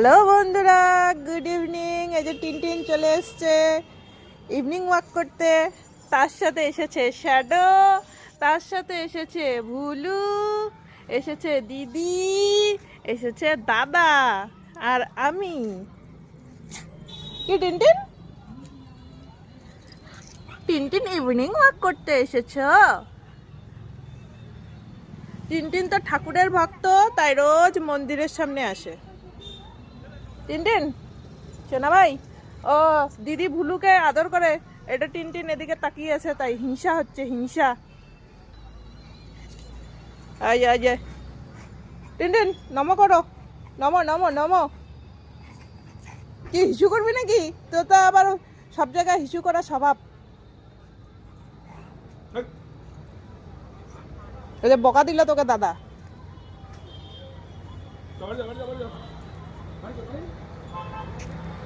Hello বন্ধুরা good evening এই যে টিনটিন চলে এসছে ইভিনিং ওয়াক করতে। তার সাথে এসেছে শ্যাডো তার সাথে এসেছে ভুলু, এসেছে দিদি, এসেছে দাদা আর আমি। কি টিনটিন? টিনটিন ইভিনিং ওয়াক করতে এসেছ? টিনটিন তো ঠাকুরের ভক্ত, তাই রোজ মন্দিরের সামনে আসে। টিনটিন? সোনা ভাই? ও, দিদি ভুলুকে আদর করে। এটা টিনটিন এদিকে তাকিয়ে আছে, তাই হিংসা হচ্ছে, হিংসা। আয় আয়। টিনটিন, নম করো। নম নম নম। কি, হিসু করবি নাকি? তো তো আবার সব জায়গায় হিসু করা স্বভাব। বকা দিল তোকে দাদা।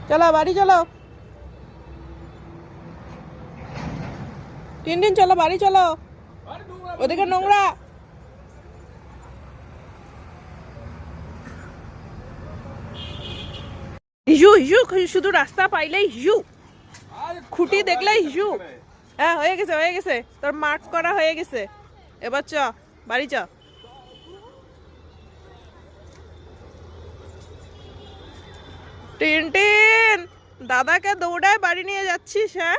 চলো, বাড়ি চলো। তিন দিন চলো, বাড়ি চলো। ওদিকে নোংরা। হিসু হিসু শুধু রাস্তা পাইলেই হিসু খুঁটি দেখলেই হিসু হ্যাঁ হয়ে গেছে হয়ে গেছে। তোর মার্ক করা হয়ে গেছে। এবার চ, বাড়ি চ। টিন টিন। দাদাকে দৌড়ায় বাড়ি নিয়ে যাচ্ছিস হ্যাঁ?